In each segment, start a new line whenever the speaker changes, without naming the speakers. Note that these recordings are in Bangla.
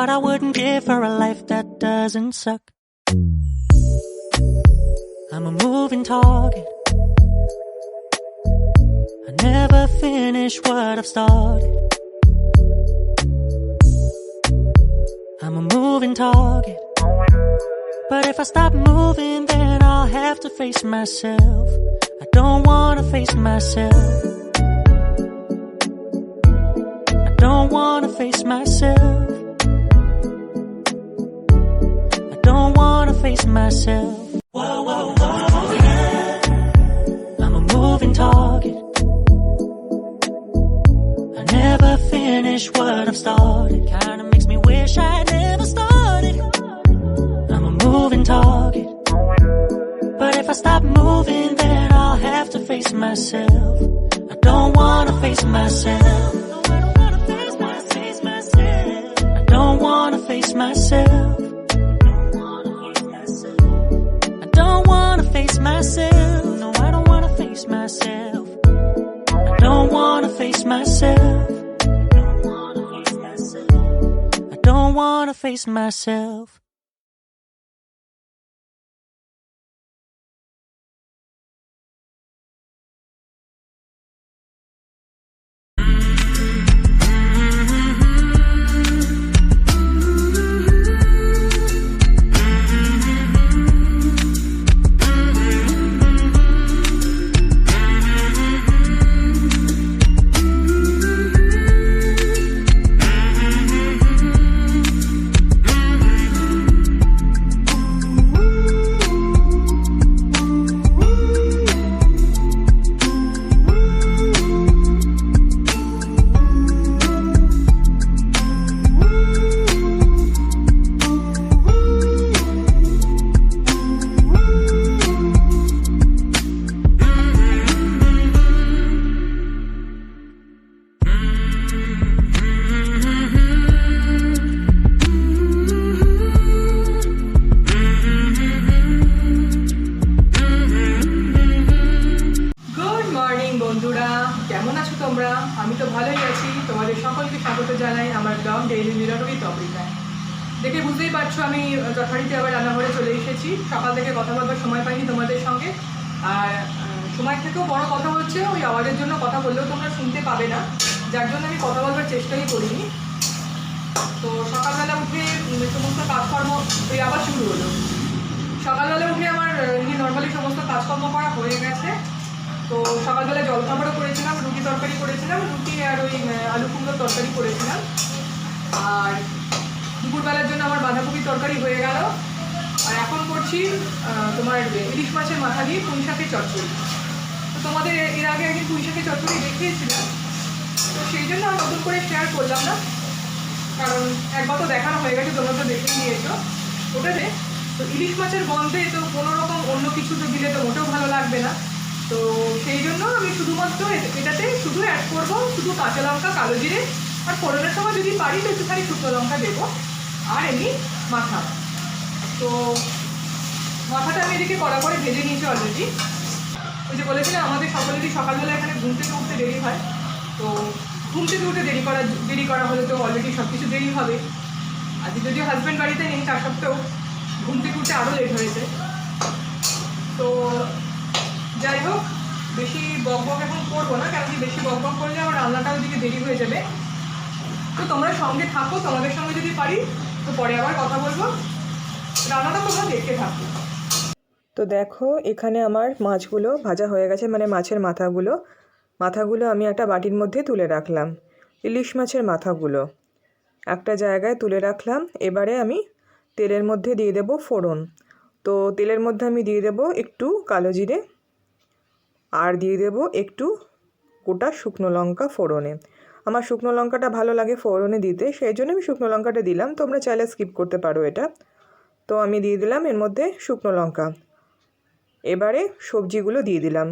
what I wouldn't give for a life that doesn't suck. I'm a moving target. I never finish what I've started. I'm a moving target. But if I stop moving, then I'll have to face myself. I don't wanna face myself. I don't wanna face myself. Face myself. Myself. No, I don't wanna face myself. I don't wanna face myself. I don't wanna face myself.
শুনতে পাবে না। যার জন্য আমি কথা বলবার চেষ্টাই করিনি। তো সকালবেলা উঠে সমস্ত কাজকর্ম ওই আবার শুরু হলো। সকালবেলা উঠে আমার এমনি নর্মালি সমস্ত কাজকর্ম করা হয়ে গেছে। তো সকালবেলা জলখাবারও করেছিলাম, রুটি তরকারি করেছিলাম, রুটি আর ওই আলু কুমড়োর তরকারি করেছিলাম। আর দুপুরবেলার জন্য আমার বাঁধাকপির তরকারি হয়ে গেল। আর এখন করছি তোমার ইলিশ মাছের মাথা দিয়ে পুঁই শাকের চচ্চড়ি। তোমাদের এর আগে একদিন পুঁই শাকের চচ্চড়ি দেখিয়েছিলাম তো সেই জন্য আর নতুন করে শেয়ার করলাম না। কারণ একবার তো দেখানো হয়ে গেছে, তোমরা তো দেখে নিয়েছো। ওটাতে তো ইলিশ মাছের গন্ধে তো কোনো রকম অন্য কিছু তো দিলে তো মোটেও ভালো লাগবে না। তো সেই জন্য আমি শুধুমাত্র এটাতে শুধু অ্যাড করব, শুধু কাঁচা লঙ্কা, কালো জিরে আর ফোড়নের সময় যদি পারি তো একটুখানি শুকনো লঙ্কা দেবো। আর এমনি মাথা। তো মাথাটা আমি এদিকে কড়া করে ভেজে নিয়েছি অলরেডি ওই যে বলেছিলাম আমাদের সকলেরই সকালবেলা এখানে ঘুম থেকে উঠতে দেরি হয়। তো ঘুম থেকে উঠে দেরি করা দেরি করা হলে তো অলরেডি সব কিছু দেরি হবে। আজকে যদিও হাজব্যান্ড বাড়িতে নেই তার সত্ত্বেও ঘুম থেকে উঠতে আরও লেট হয়েছে তো যাই হোক, বেশি বক বক এখন করব না কারণ কি বেশি বক বক করলে আমার রান্নাটাও দিকে দেরি হয়ে যাবে। তো তোমরা সঙ্গে থাকো, তোমাদের সঙ্গে যদি পারি, তো পরে আবার কথা বলব। রান্নাটা তোমরা দেখতে থাকো।
তো দেখো, এখানে আমার মাছগুলো ভাজা হয়ে গেছে মানে মাছের মাথাগুলো। মাথাগুলো আমি একটা বাটির মধ্যে তুলে রাখলাম, ইলিশ মাছের মাথাগুলো। একটা জায়গায় তুলে রাখলাম, এবারে আমি তেলের মধ্যে দিয়ে দেব ফোড়ন। তো তেলের মধ্যে আমি দিয়ে দেব একটু কালো জিরে, আর দিয়ে দেব একটু গোটা শুকনো লঙ্কা ফোড়নে। আমার শুকনো লঙ্কাটা ভালো লাগে ফোড়নে দিতে, সেই জন্য আমি শুকনো লঙ্কাটা দিলাম, তোমরা চাইলে স্কিপ করতে পারো এটা। তো আমি দিয়ে দিলাম এর মধ্যে শুকনো লঙ্কা। এবারে সবজিগুলো দিয়ে দিলাম।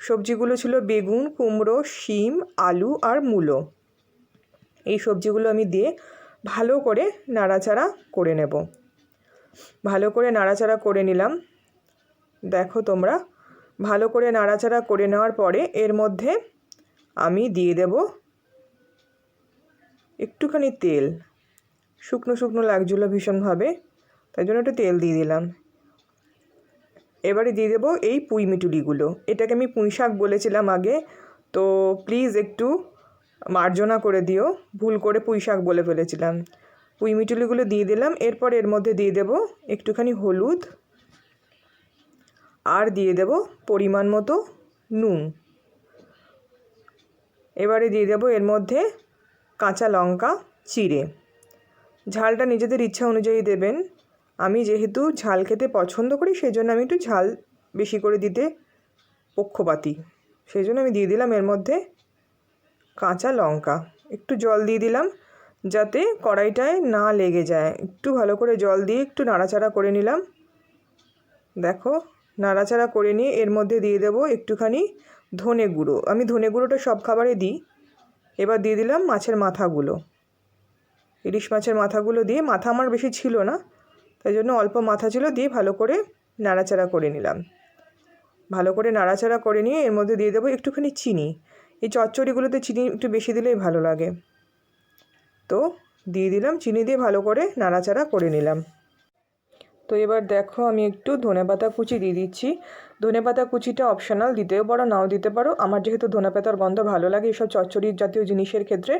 সবজিগুলো ছিল বেগুন, কুমড়ো, শিম, আলু আর মূলো। এই সবজিগুলো আমি দিয়ে ভালো করে নাড়াচাড়া করে নেব। ভালো করে নাড়াচাড়া করে নিলাম। দেখো তোমরা, ভালো করে নাড়াচাড়া করে নেওয়ার পরে এর মধ্যে আমি দিয়ে দেব একটুখানি তেল।
শুকনো শুকনো লাগছিল ভীষণভাবে, তাই জন্য একটু তেল দিয়ে দিলাম। এবারে দিয়ে দেবো এই পুঁই মিটুলিগুলো। এটাকে আমি পুঁই শাক বলেছিলাম আগে। তো প্লিজ একটু মার্জনা করে দিও। ভুল করে পুঁই শাক বলে ফেলেছিলাম। পুঁই মিটুলিগুলো দিয়ে দিলাম। এরপর এর মধ্যে দিয়ে দেবো একটুখানি হলুদ। আর দিয়ে দেবো পরিমাণ মতো নুন। এবারে দিয়ে দেবো এর মধ্যে কাঁচা লঙ্কা, চিড়ে। ঝালটা নিজেদের ইচ্ছা অনুযায়ী দেবেন। আমি যেহেতু ঝাল খেতে পছন্দ করি সেই জন্য আমি একটু ঝাল বেশি করে দিতে পক্ষপাতি। সেই জন্য আমি দিয়ে দিলাম এর মধ্যে কাঁচা লঙ্কা। একটু জল দিয়ে দিলাম যাতে কড়াইটায় না লেগে যায়। একটু ভালো করে জল দিয়ে একটু নাড়াচাড়া করে নিলাম। দেখো, নাড়াচাড়া করে নিয়ে এর মধ্যে দিয়ে দেবো একটুখানি ধনে গুঁড়ো। আমি ধনে গুঁড়োটা সব খাবারে দিই। এবার দিয়ে দিলাম মাছের মাথাগুলো। ইলিশ মাছের মাথাগুলো দিয়ে, মাথা আমার বেশি ছিল না তাই জন্য অল্প মাথা ছিল দিয়ে ভালো করে নাড়াচাড়া করে নিলাম। ভালো করে নাড়াচাড়া করে নিয়ে এর মধ্যে দিয়ে দেবো একটুখানি চিনি। এই চচ্চড়িগুলোতে চিনি একটু বেশি দিলেই ভালো লাগে। তো দিয়ে দিলাম, চিনি দিয়ে ভালো করে নাড়াচাড়া করে নিলাম। তো এবার দেখো আমি একটু ধনেপাতা কুচি দিয়ে দিচ্ছি। ধনেপাতা কুচিটা অপশনাল দিতেও পারো, নাও দিতে পারো। আমার যেহেতু ধনেপাতার গন্ধ ভালো লাগে এইসব চচ্চড়ি জাতীয় জিনিসের ক্ষেত্রে,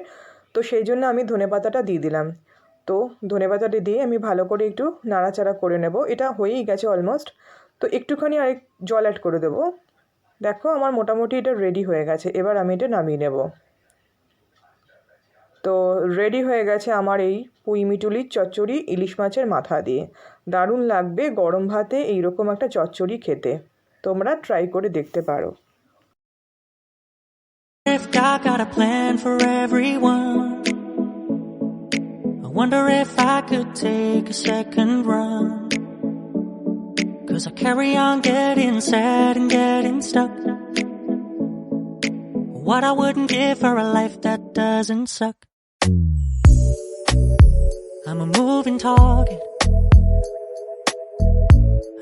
তো সেই জন্য আমি ধনেপাতাটা দিয়ে দিলাম। তো ধনেপাতাটা দিয়ে আমি ভালো করে একটু নাড়াচাড়া করে নেব। এটা হয়েই গেছে অলমোস্ট তো একটুখানি আরেক জল অ্যাড করে দেবো। দেখো আমার মোটামুটি এটা রেডি হয়ে গেছে। এবার আমি এটা নামিয়ে নেব। তো রেডি হয়ে গেছে আমার এই পুঁই মিটুলির চচ্চড়ি ইলিশ মাছের মাথা দিয়ে। দারুণ লাগবে গরম ভাতে এইরকম একটা চচ্চড়ি খেতে। তোমরা ট্রাই করে দেখতে পারো।
If got a plan for everyone, wonder if I could take a second run. Cause I carry on getting sad and getting stuck. What I wouldn't give for a life that doesn't suck. I'm a moving target.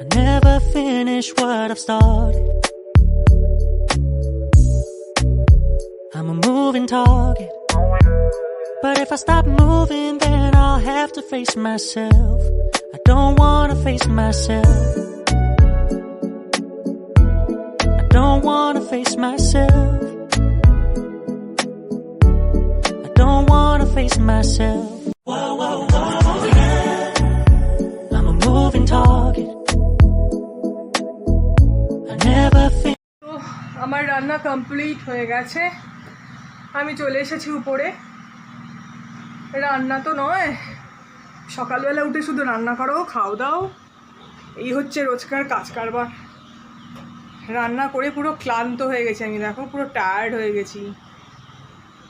I never finish what I've started. I'm a moving target. But if I stop moving, then I'll have to face myself. I don't wanna face myself. I don't wanna face myself. I don't wanna face myself. Whoa, whoa, whoa, yeah. I'm a moving target. I never feel.
তো আমার রান্না কমপ্লিট হয়ে গেছে আমি চলে এসেছি উপরে রান্না তো নয়। সকালবেলা উঠে শুধু রান্না করো, খাও দাও। এই হচ্ছে রোজকার কাজ কারবার। রান্না করে পুরো ক্লান্ত হয়ে গেছি আমি, দেখো, পুরো টায়ার্ড হয়ে গেছি।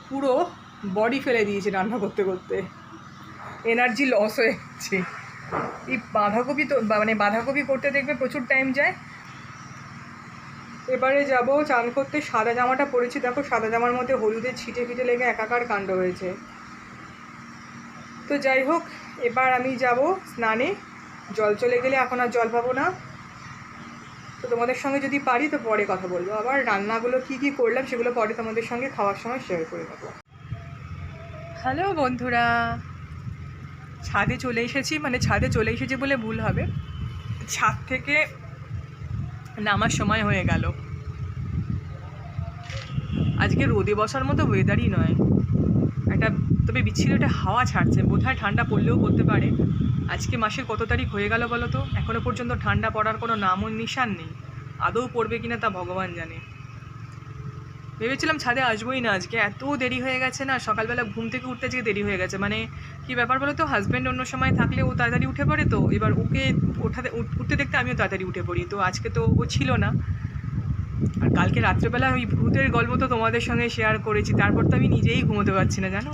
পুরো বডি ফেলে দিয়েছি রান্না করতে করতে। এনার্জি লস হয়ে গেছে। এই বাঁধাকপি তো মানে বাঁধাকপি করতে দেখবে প্রচুর টাইম যায়। এবারে যাব চান করতে, সাদা জামাটা পরেছি। দেখো, সাদা জামার মধ্যে হলুদের ছিটে ফিটে লেগে একাকার কাণ্ড হয়েছে। তো যাই হোক, এবার আমি যাব স্নানে। জল চলে গেলে এখন আর জল পাবো না। তো তোমাদের সঙ্গে যদি পারি তো পরে কথা বলব। আবার রান্নাগুলো কি কি করলাম সেগুলো পরে তোমাদের সঙ্গে খাওয়ার সময় শেয়ার করে নেব। হ্যালো বন্ধুরা। ছাদে চলে এসেছি মানে ছাদে চলে এসেছি বলে ভুল হবে। ছাদ থেকে নামার সময় হয়ে গেল। আজকে রোদে বসার মতো ওয়েদারই নয়। একটা তবে বিচ্ছিন্ন একটা হাওয়া ছাড়ছে। বোধহয় ঠান্ডা পড়লেও পড়তে পারে। আজকে মাসের কত তারিখ হয়ে গেল বলো তো? এখনও পর্যন্ত ঠান্ডা পড়ার কোনো নামও নিশান নেই। আদৌ পড়বে কিনা তা ভগবান জানে। ভেবেছিলাম ছাদে আসবোই না আজকে। এত দেরি হয়ে গেছে না? সকালবেলা ঘুম থেকে উঠতে আজকে দেরি হয়ে গেছে। মানে কি ব্যাপার বলো তো? হাজব্যান্ড অন্য সময় থাকলে ও তাড়াতাড়ি উঠে পড়ে তো? এবার ওকে ওঠাতে, উঠ- উঠতে দেখতে আমিও তাড়াতাড়ি উঠে পড়ি। তো আজকে তো ও ছিল না। আর কালকে রাত্রেবেলা ওই ভূতের গল্প তো তোমাদের সঙ্গে শেয়ার করেছি, তারপর তো আমি নিজেই ঘুমোতে পারছি না, জানো?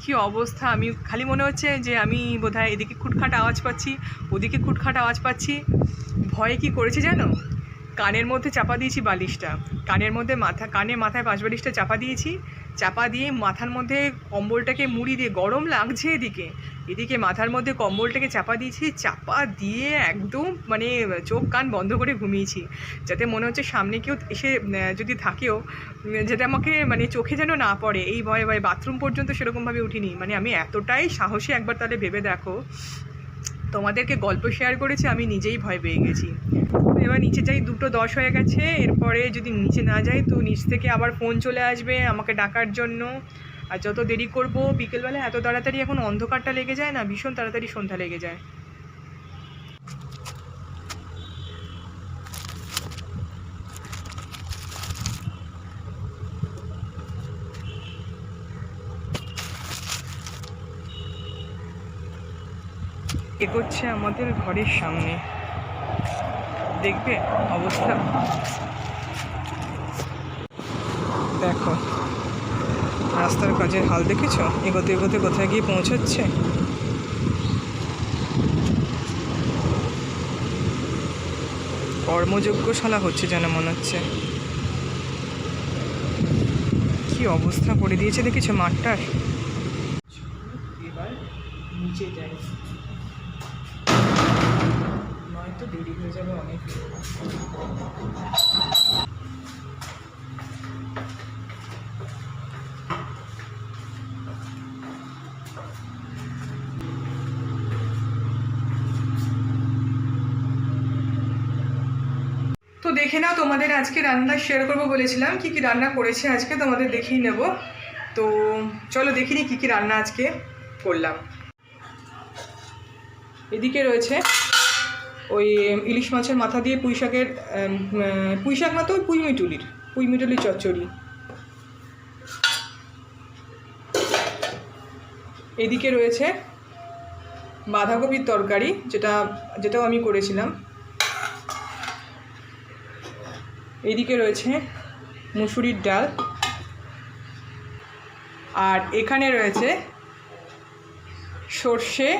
কি অবস্থা? আমি খালি মনে হচ্ছে যে আমি বোধহয় এদিকে খুটখাট আওয়াজ পাচ্ছি, ওদিকে খুটখাট আওয়াজ পাচ্ছি, ভয়ে কি করেছি জানো? কানের মধ্যে চাপা দিয়েছি বালিশটা। কানের মধ্যে মাথা, কানে মাথায় পাঁচ বালিশটা চাপা দিয়েছি। চাপা দিয়ে মাথার মধ্যে কম্বলটাকে মুড়ি দিয়ে গরম লাগছে এদিকে।
এদিকে মাথার মধ্যে কম্বলটাকে চাপা দিয়েছি, চাপা দিয়ে একদম মানে চোখ, কান বন্ধ করে ঘুমিয়েছি। যাতে মনে হচ্ছে সামনে কেউ এসে যদি থাকেও যাতে আমাকে মানে চোখে যেন না পড়ে। এই ভয়ে ভয়ে বাথরুম পর্যন্ত সেরকমভাবে উঠিনি। মানে আমি এতটাই সাহসী, একবার তাহলে ভেবে দেখো। তোমাদেরকে গল্প শেয়ার করেছি, আমি নিজেই ভয় পেয়ে গেছি। এবার নিচে যাই, দুটো দশ হয়ে গেছে, এরপরে যদি নিচে না যাই, তো নিচ থেকে আবার ফোন চলে আসবে আমাকে ডাকার জন্য। আর যত দেরি করব, বিকেলবেলা এত তাড়াতাড়ি এখন অন্ধকারটা লেগে যায় না? ভীষণ তাড়াতাড়ি সন্ধ্যা লেগে যায়। এগোচ্ছে আমাদের ঘরের সামনে। দেখবে অবস্থা। দেখো, রাস্তার কাজের হাল দেখেছ? এগোতে এগোতে কোথায় গিয়ে পৌঁছাচ্ছে? কর্মযোগ্যশালা হচ্ছে যেন মনে হচ্ছে। কি অবস্থা করে দিয়েছে দেখেছ মাঠটার? এবার নিচে যাই। নয়তো দেরি হয়ে যাবে অনেক। তো দেখে নাও, তোমাদের আজকে রান্না শেয়ার করব বলেছিলাম। কি কি রান্না করেছে আজকে তোমাদের দেখিয়ে নেব। তো চলো দেখিনি কি কি রান্না আজকে করলাম। এদিকে রয়েছে ওই ইলিশ মাছের মাথা দিয়ে পুঁই শাকের পুঁই শাক না তো ওই পুঁই মিটুলির পুঁই মিটুলির চচ্চড়ি। এদিকে রয়েছে বাঁধাকপির তরকারি, যেটা, যেটাও আমি করেছিলাম। এদিকে রয়েছে মুসুরির ডাল। আর এখানে রয়েছে সর্ষে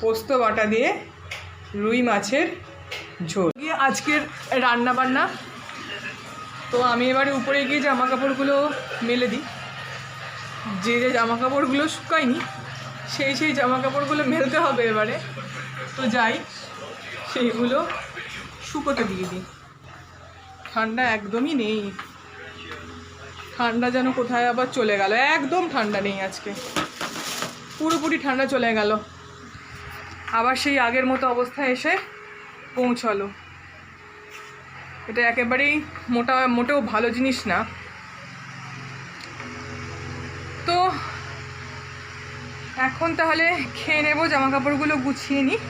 পোস্ত বাটা দিয়ে রুই মাছের ঝোল। গিয়ে আজকের রান্না বান্না তো আমি এবারে উপরে গিয়ে জামা কাপড়গুলো মেলে দিই। যে যে জামা কাপড়গুলো শুকায়নি, সেই সেই জামা কাপড়গুলো মেলতে হবে এবারে। তো যাই, সেইগুলো শুকোতে দিয়ে দিই। ঠান্ডা একদমই নেই। ঠান্ডা যেন কোথায় আবার চলে গেল। একদম ঠান্ডা নেই আজকে। পুরোপুরি ঠান্ডা চলে গেল। আবার সেই আগের মতো অবস্থায় এসে পৌঁছালো। এটা একেবারেই মোটা, মোটেও ভালো জিনিস না। তো এখন তাহলে খেয়ে নেব জামা কাপড়গুলো গুছিয়ে নিই।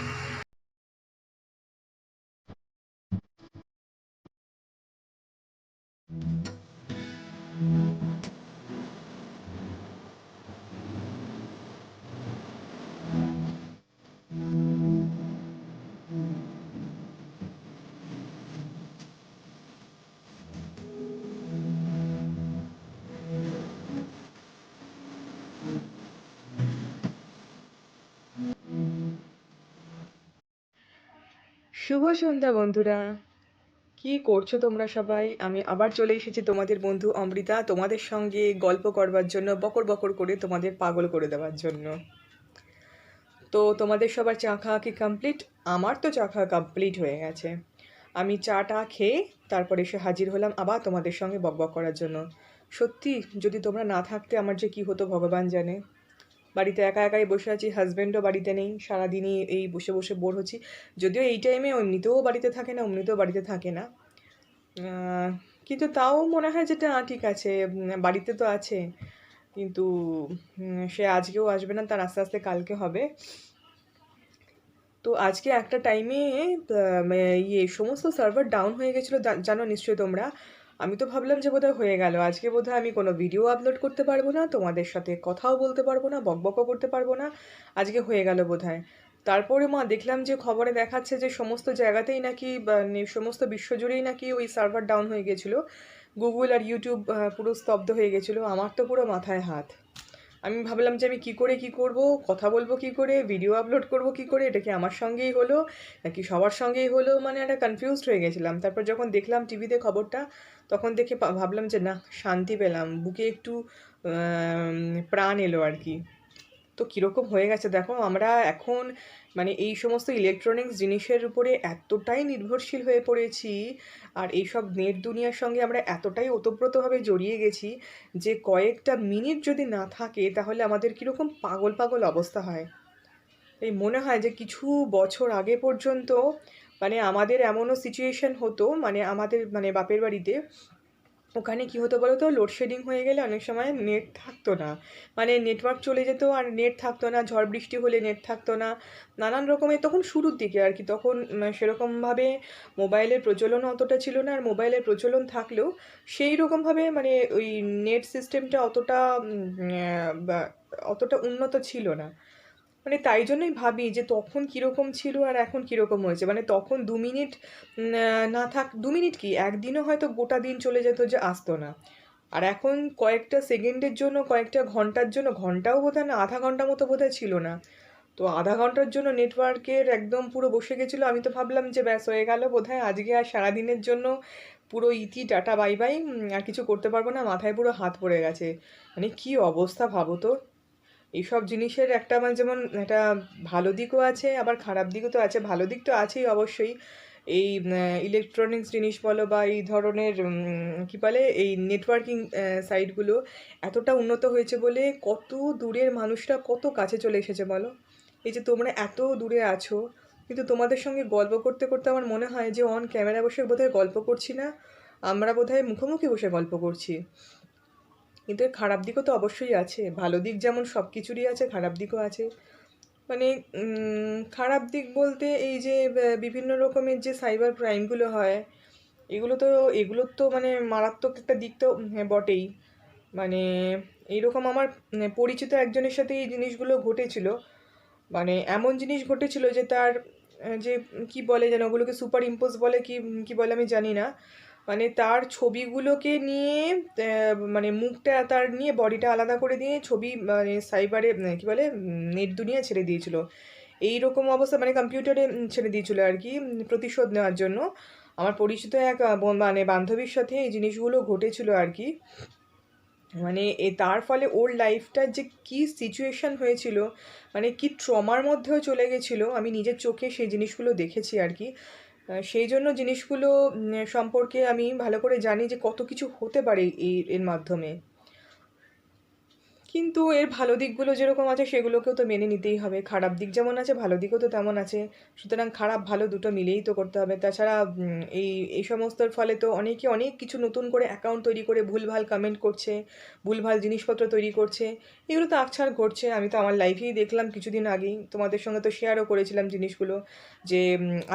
শুভ সন্ধ্যা, বন্ধুরা। কি করছ তোমরা সবাই? আমি আবার চলে এসেছি তোমাদের বন্ধু অমৃতা, তোমাদের সঙ্গে গল্প করবার জন্য, বকর বকর করে তোমাদের পাগল করে দেওয়ার জন্য। তো তোমাদের সবার চা খাওয়া কি কমপ্লিট আমার তো চা খাওয়া কমপ্লিট হয়ে গেছে। আমি চাটা খেয়ে তারপর এসে হাজির হলাম আবার তোমাদের সঙ্গে বকবক করার জন্য। সত্যি, যদি তোমরা না থাকতে আমার যে কি হতো, ভগবান জানে। বাড়িতে একা একাই বসে আছি হাজব্যান্ডও বাড়িতে নেই, সারাদিনই এই বসে বসে বোর হচ্ছি। যদিও এই টাইমে এমনিতেও বাড়িতে থাকে না এমনিতেও বাড়িতে থাকে না। কিন্তু তাও মনে হয় যেটা ঠিক আছে বাড়িতে তো আছে। কিন্তু সে আজকেও আসবে না, তার আস্তে আস্তে কালকে হবে। তো আজকে একটা টাইমে ইয়ে সমস্ত সার্ভার ডাউন হয়ে গেছিল জানো নিশ্চয়ই তোমরা। আমি তো ভাবলাম যে বোধহয় হয়ে গেল। আজকে বোধহয় আমি কোনো ভিডিও আপলোড করতে পারব না, তোমাদের সাথে কথাও বলতে পারব না, বকবকও করতে পারব না। আজকে হয়ে গেল বোধহয়। তারপরে মা, দেখলাম যে খবরে দেখাচ্ছে যে সমস্ত জায়গাতেই নাকি সমস্ত বিশ্বজুড়েই নাকি ওই সার্ভার ডাউন হয়ে গেছিল। গুগল আর ইউটিউব পুরো স্তব্ধ হয়ে গেছিল। আমার তো পুরো মাথায় হাত। আমি ভাবলাম যে আমি কি করে কি করব, কথা বলব কি করে ভিডিও আপলোড করব কি করে, এটা কি আমার সঙ্গেই হলো, নাকি সবার সঙ্গেই হলো মানে একটা কনফিউজড হয়ে গেছিলাম। তারপর যখন দেখলাম টিভিতে খবরটা, তখন দেখে ভাবলাম যে না, শান্তি পেলাম, বুকে একটু প্রাণ এলো আর কি। তো কীরকম হয়ে গেছে? দেখো, আমরা এখন মানে এই সমস্ত ইলেকট্রনিক্স জিনিসের উপরে এতটাই নির্ভরশীল হয়ে পড়েছি আর এইসব নেট দুনিয়ার সঙ্গে আমরা এতটাই ওতপ্রোতভাবে জড়িয়ে গেছি যে কয়েকটা মিনিট যদি না থাকে তাহলে আমাদের কীরকম পাগল পাগল অবস্থা হয়। এই মনে হয় যে কিছু বছর আগে পর্যন্ত মানে আমাদের এমনও সিচুয়েশন হতো মানে আমাদের মানে বাপের বাড়িতে ওখানে কী হতো বলো তো লোডশেডিং হয়ে গেলে অনেক সময় নেট থাকতো না। মানে নেটওয়ার্ক চলে যেত আর নেট থাকতো না, ঝড় বৃষ্টি হলে নেট থাকতো না। নানান রকমের তখন শুরুর দিকে আর কি, তখন সেরকমভাবে মোবাইলের প্রচলন অতটা ছিল না। আর মোবাইলের প্রচলন থাকলেও সেই রকমভাবে মানে ওই নেট সিস্টেমটা অতটা অতটা উন্নত ছিল না। মানে তাই জন্যই ভাবি যে তখন কীরকম ছিল আর এখন কীরকম হয়েছে। মানে তখন দু মিনিট না থাক, দু মিনিট কি? একদিনও হয়তো গোটা দিন চলে যেত যে আসতো না। আর এখন কয়েকটা সেকেন্ডের জন্য, কয়েকটা ঘণ্টার জন্য, ঘন্টাও বোধহয় না, আধা ঘণ্টা মতো বোধহয় ছিল না। তো আধা ঘণ্টার জন্য নেটওয়ার্কের একদম পুরো বসে গেছিল। আমি তো ভাবলাম যে ব্যাস হয়ে গেল বোধহয়, আজকে আর সারাদিনের জন্য পুরো ইতি, টাটা, বাই বাই আর কিছু করতে পারব না, মাথায় পুরো হাত পড়ে গেছে। মানে কি অবস্থা ভাবো তো? এইসব জিনিসের একটা মানে যেমন একটা ভালো দিকও আছে, আবার খারাপ দিকও তো আছে। ভালো দিক তো আছেই অবশ্যই। এই ইলেকট্রনিক্স জিনিস বলো বা এই ধরনের কি বলে, এই নেটওয়ার্কিং সাইটগুলো এতটা উন্নত হয়েছে বলে কত দূরের মানুষরা কত কাছে চলে এসেছে বলো? এই যে তোমরা এত দূরে আছো, কিন্তু তোমাদের সঙ্গে গল্প করতে করতে আমার মনে হয় যে অন ক্যামেরা বসে বোধহয় গল্প করছি না, আমরা বোধহয় মুখোমুখি বসে গল্প করছি। কিন্তু এর খারাপ দিকও তো অবশ্যই আছে। ভালো দিক যেমন সব কিছুরই আছে খারাপ দিকও আছে। মানে খারাপ দিক বলতে এই যে বিভিন্ন রকমের যে সাইবার ক্রাইমগুলো হয় এগুলো তো এগুলোর তো মানে মারাত্মক একটা দিক তো হ্যাঁ, বটেই। মানে এইরকম আমার পরিচিত একজনের সাথে এই জিনিসগুলো ঘটেছিল। মানে এমন জিনিস ঘটেছিল যে তার যে কি বলে যেন ওগুলোকে সুপার ইম্পোজ বলে কি কি বলে আমি জানি না। মানে তার ছবিগুলোকে নিয়ে মানে মুখটা তার নিয়ে বডিটা আলাদা করে দিয়ে ছবি মানে সাইবারে কি বলে নেট দুনিয়া ছেড়ে দিয়েছিল। এই রকম অবস্থা মানে কম্পিউটারে ছেড়ে দিয়েছিল আর কি প্রতিশোধ নেওয়ার জন্য। আমার পরিচিত এক মানে বান্ধবীর সাথে এই জিনিসগুলো ঘটেছিল আর কি। মানে এ, তার ফলে ওর লাইফটার যে কি সিচুয়েশন হয়েছিল মানে কি ট্রমার মধ্যেও চলে গেছিল, আমি নিজের চোখে সেই জিনিসগুলো দেখেছি আর কি। সেই জন্য জিনিসগুলো সম্পর্কে আমি ভালো করে জানি যে কত কিছু হতে পারে এর মাধ্যমে। কিন্তু এর ভালো দিকগুলো যেরকম আছে, সেগুলোকেও তো মেনে নিতেই হবে। খারাপ দিক যেমন আছে, ভালো দিকও তো তেমন আছে। সুতরাং খারাপ, ভালো দুটো মিলেই তো করতে হবে। তাছাড়া এই এই সমস্তর ফলে তো অনেকে অনেক কিছু নতুন করে অ্যাকাউন্ট তৈরি করে ভুলভাল কমেন্ট করছে, ভুলভাল জিনিসপত্র তৈরি করছে। এগুলো তো আকছার ঘটছে। আমি তো আমার লাইফেই দেখলাম কিছুদিন আগেই। তোমাদের সঙ্গে তো শেয়ারও করেছিলাম জিনিসগুলো যে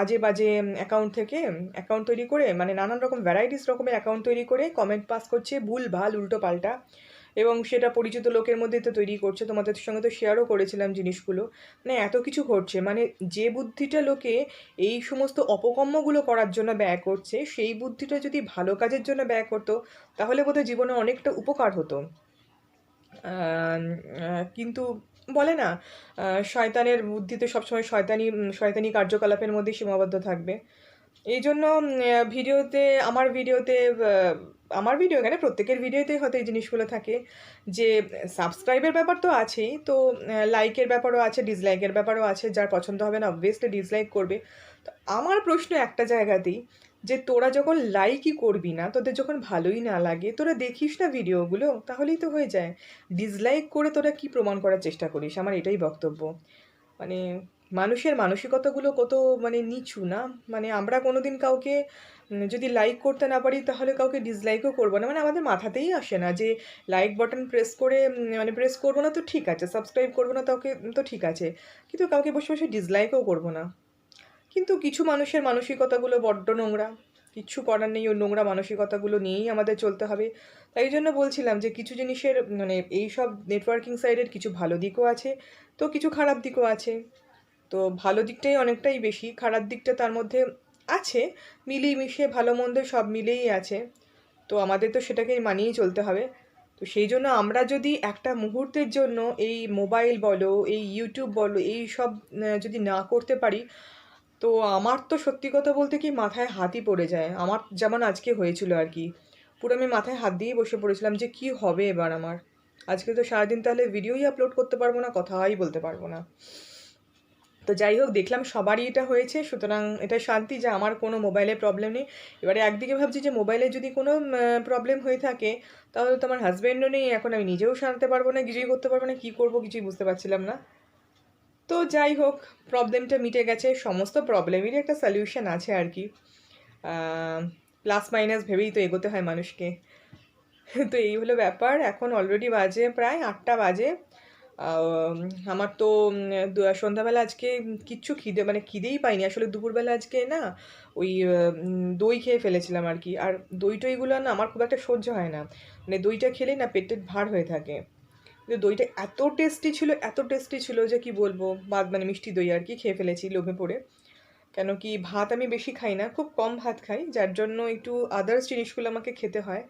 আজে বাজে অ্যাকাউন্ট থেকে অ্যাকাউন্ট তৈরি করে মানে নানান রকম ভ্যারাইটিস রকমের অ্যাকাউন্ট তৈরি করে কমেন্ট পাস করছে, ভুল, ভালো, উল্টো পাল্টা। এবং সেটা পরিচিত লোকের মধ্যে তো তৈরি করছে। তোমাদের সঙ্গে তো শেয়ারও করেছিলাম জিনিসগুলো। মানে এত কিছু ঘটছে। মানে যে বুদ্ধিটা লোকে এই সমস্ত অপকর্মগুলো করার জন্য ব্যয় করছে, সেই বুদ্ধিটা যদি ভালো কাজের জন্য ব্যয় করতো, তাহলে বোধহয় জীবনে অনেকটা উপকার হতো। কিন্তু বলে না শয়তানের বুদ্ধিতে সবসময় শয়তানি শয়তানি কার্যকলাপের মধ্যে সীমাবদ্ধ থাকবে। এই জন্য ভিডিওতে, আমার ভিডিওতে আমার ভিডিও এখানে প্রত্যেকের ভিডিওতেই হয়তো এই জিনিসগুলো থাকে যে, সাবস্ক্রাইবের ব্যাপার তো আছেই, তো লাইকের ব্যাপারও আছে, ডিসলাইকের ব্যাপারও আছে, যার পছন্দ হবে না অবভিয়াসলি ডিসলাইক করবে। তো আমার প্রশ্ন একটা জায়গাতেই, যে তোরা যখন লাইকই করবি না, তোদের যখন ভালোই না লাগে, তোরা দেখিস না ভিডিওগুলো, তাহলেই তো হয়ে যায়। ডিসলাইক করে তোরা কি প্রমাণ করার চেষ্টা করিস? আমার এটাই বক্তব্য। মানে মানুষের মানসিকতাগুলো কত মানে নিচু না? মানে আমরা কোনোদিন কাউকে যদি লাইক করতে না পারি তাহলে কাউকে ডিসলাইকও করব না। মানে আমাদের মাথাতেই আসে না যে লাইক বাটন প্রেস করে মানে প্রেস করব না তো ঠিক আছে সাবস্ক্রাইব করব না তাকে, তো ঠিক আছে। কিন্তু কাউকে বসে বসে ডিসলাইকও করব না। কিন্তু কিছু মানুষের মানসিকতাগুলো বড্ড নোংরা। কিচ্ছু করার নেই, ওই নোংরা মানসিকতাগুলো নিয়েই আমাদের চলতে হবে। তাই জন্য বলছিলাম যে কিছু জিনিসের মানে এই সব নেটওয়ার্কিং সাইটের কিছু ভালো দিকও আছে, তো কিছু খারাপ দিকও আছে। তো ভালো দিকটাই অনেকটাই বেশি, খারাপ দিকটা তার মধ্যে আছে, মিলিয়ে মিশিয়ে ভালো মন্দ সব মিলেই আছে। তো আমাদের তো সেটাকে মানিয়েই চলতে হবে। তো সেই জন্য আমরা যদি একটা মুহূর্তের জন্য এই মোবাইল বলো, এই ইউটিউব বলো, এই সব যদি না করতে পারি, তো আমার তো সত্যি কথা বলতে কি মাথায় হাতই পড়ে যায়। আমার যেমন আজকে হয়েছিল আর কি, পুরো আমি মাথায় হাত দিয়েই বসে পড়েছিলাম যে কি হবে এবার আমার। আজকে তো সারাদিন তাহলে ভিডিওই আপলোড করতে পারব না, কথাই বলতে পারব না। তো যাই হোক, দেখলাম সবারই এটা হয়েছে, সুতরাং এটা শান্তি যে আমার কোনো মোবাইলে প্রবলেম নেই। এবারে একদিকে ভাবছি যে মোবাইলে যদি কোনো প্রবলেম হয়ে থাকে, তাহলে তো আমার হাজব্যান্ডও নেই, এখন আমি নিজেও সারাতে পারব না, কিছুই করতে পারব না, কী করব কিছুই বুঝতে পারছিলাম না। তো যাই হোক প্রবলেমটা মিটে গেছে, সমস্ত প্রবলেমেরই একটা সলিউশন আছে আর কি। প্লাস মাইনাস ভেবেই তো এগোতে হয় মানুষকে। তো এই হলো ব্যাপার, এখন অলরেডি বাজে প্রায় আটটা বাজে। আমার তো সন্ধ্যাবেলা আজকে কিচ্ছু খিদে মানে খিদেই পাইনি। আসলে দুপুরবেলা আজকে না, ওই দই খেয়ে ফেলেছিলাম আর কি। আর দই টইগুলো না, আমার খুব একটা সহ্য হয় না। মানে দইটা খেলে না পেটের ভার হয়ে থাকে। কিন্তু দইটা এত টেস্টি ছিল, এত টেস্টি ছিল যে কি বলব বাদ মানে মিষ্টি দই আর কি খেয়ে ফেলেছি লোভে পড়ে। কেন কি ভাত আমি বেশি খাই না, খুব কম ভাত খাই। যার জন্য একটু আদার্স জিনিসগুলো আমাকে খেতে হয়।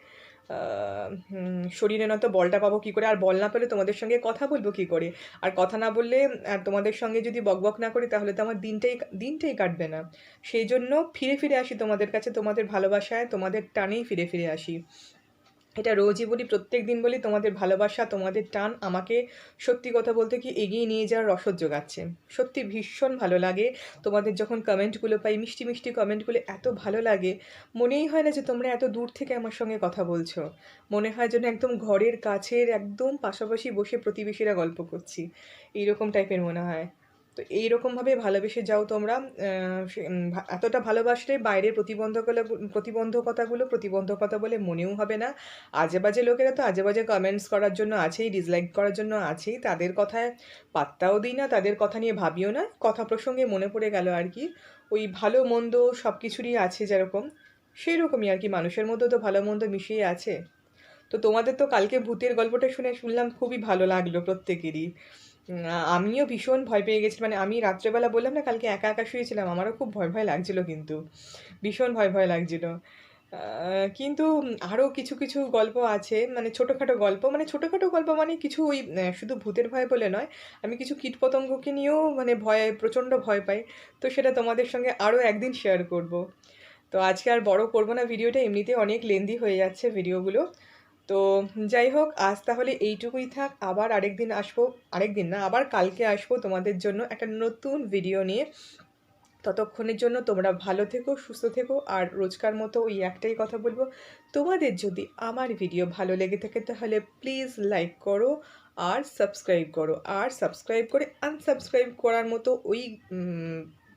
শরীরে নয়তো বলটা পাবো কী করে? আর বল না পেলে তোমাদের সঙ্গে কথা বলব কী করে? আর কথা না বললে আর তোমাদের সঙ্গে যদি বকবক না করি, তাহলে তো আমার দিনটাই দিনটাই কাটবে না। সেই জন্য ফিরে ফিরে আসি তোমাদের কাছে, তোমাদের ভালোবাসায়, তোমাদের টানেই ফিরে ফিরে আসি। এটা রোজই বলি, প্রত্যেক দিন বলি, তোমাদের ভালোবাসা, তোমাদের টান আমাকে সত্যি কথা বলতে কি এগিয়ে নিয়ে যাওয়ার রসদ যোগাচ্ছে। সত্যি ভীষণ ভালো লাগে। তোমাদের যখন কমেন্টগুলো পাই, মিষ্টি মিষ্টি কমেন্টগুলো এত ভালো লাগে, মনেই হয় না যে তোমরা এত দূর থেকে আমার সঙ্গে কথা বলছো। মনে হয় যেন একদম ঘরের কাছের, একদম পাশাপাশি বসে প্রতিবেশীরা গল্প করছি। এইরকম টাইপের মনে হয়। তো এইরকমভাবে ভালোবেসে যাও তোমরা। এতটা ভালোবাসলে বাইরের প্রতিবন্ধকতা প্রতিবন্ধকতাগুলো প্রতিবন্ধকতা বলে মনেও হবে না। আজে বাজে লোকেরা তো আজে বাজে কমেন্টস করার জন্য আছেই ডিসলাইক করার জন্য আছেই। তাদের কথায় পাত্তাও দিই না, তাদের কথা নিয়ে ভাবিও না। কথা প্রসঙ্গে মনে পড়ে গেল আর কি। ওই ভালো, মন্দ সব কিছুরই আছে যেরকম। সেই রকমই আর কি, মানুষের মধ্যে তো ভালো, মন্দ মিশিয়ে আছে। তো তোমাদের তো কালকে ভূতের গল্পটা শুনে শুনলাম, খুবই ভালো লাগল প্রত্যেকেরই। আমিও ভীষণ ভয় পেয়ে গেছি। মানে আমি রাত্রেবেলা বললাম না, কালকে একা একা শুয়েছিলাম, আমারও খুব ভয় ভয় লাগছিল কিন্তু। ভীষণ ভয় ভয় লাগছিল। কিন্তু আরও কিছু কিছু গল্প আছে মানে ছোটোখাটো গল্প। মানে ছোটোখাটো গল্প মানে কিছু ওই শুধু ভূতের ভয় বলে নয়, আমি কিছু কীটপতঙ্গকে নিয়েও মানে ভয়, প্রচণ্ড ভয় পাই। তো সেটা তোমাদের সঙ্গে আরও একদিন শেয়ার করব। তো আজকে আর বড় করব না, ভিডিওটা এমনিতে অনেক লেন্দি হয়ে যাচ্ছে ভিডিওগুলো তো যাই হোক, আজ তাহলে এইটুকুই থাক। আবার আরেকদিন আসব আরেক দিন না, আবার কালকে আসব তোমাদের জন্য একটা নতুন ভিডিও নিয়ে। ততক্ষণের জন্য তোমরা ভালো থেকো, সুস্থ থেকো, আর রোজকার মতো ওই একটাই কথা বলব। তোমাদের যদি আমার ভিডিও ভালো লেগে থাকে, তাহলে প্লিজ লাইক করো আর সাবস্ক্রাইব করো। আর সাবস্ক্রাইব করে আনসাবস্ক্রাইব করার মতো ওই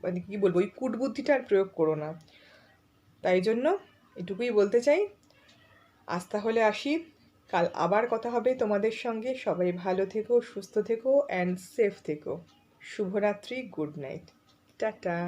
মানে কী বলব, ওই কুটবুদ্ধিটা আর প্রয়োগ করো না। তাই জন্য এটুকুই বলতে চাই। আজ তাহলে আসি। কাল আবার কথা হবে তোমাদের সঙ্গে। সবাই ভালো থেকো, সুস্থ থেকো অ্যান্ড সেফ থেকো। শুভরাত্রি গুড নাইট টাটা।